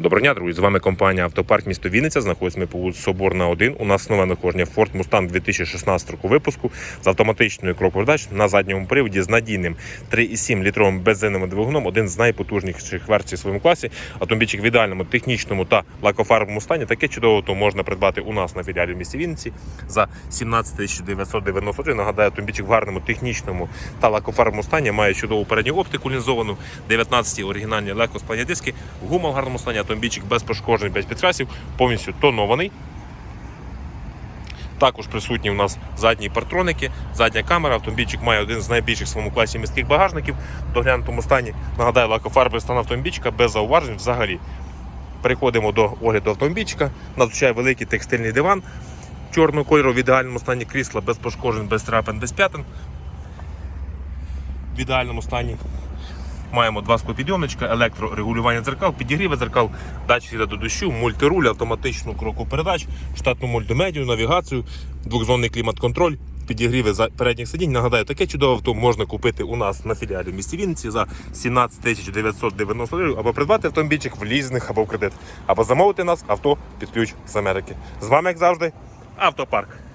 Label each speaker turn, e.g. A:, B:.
A: Доброго дня, друзі. З вами компанія Автопарк місто Вінниця. Знаходиться ми по вулиці Соборна 1. У нас нове надходження Ford Mustang 2016 року випуску з автоматичною кроковердач на задньому приводі з надійним 3,7 літровим бензиновим двигуном. Один з найпотужніших версій в своєму класі. Автомобільчик в ідеальному технічному та лакофарбовому стані. Таке чудово авто можна придбати у нас на філіалі в місті Вінниці за 17 993. Нагадаю, автомобільчик в гарному технічному та лакофарбовому стані має чудову передню оптику лінзовану, 19 оригінальні легкосплані диски, гума в гарному стані, автомобільчик без пошкоджень, без підкрасів, повністю тонований. Також присутні у нас задні партроники, задня камера. Автомобільчик має один з найбільших в своєму класі міських багажників в доглянутому стані. Нагадаю, лакофарбовий стан автомобільчика без зауважень взагалі. Переходимо до огляду автомобільчика. Надзвичайно великий текстильний диван чорного кольору в ідеальному стані крісла, без пошкоджень, без трапин, без п'ятин. В ідеальному стані. Маємо два склопідйомничка, електрорегулювання дзеркал, підігріви дзеркал, датчик світла до дощу, мультируль, автоматичну кроку передач, штатну мультимедію, навігацію, двохзонний клімат-контроль, підігріви передніх сидінь. Нагадаю, таке чудове авто можна купити у нас на філіалі в місті Вінниці за 17 990 гривень, або придбати автомобільчик в лізинг або в кредит, або замовити нас авто під ключ з Америки. З вами, як завжди, автопарк.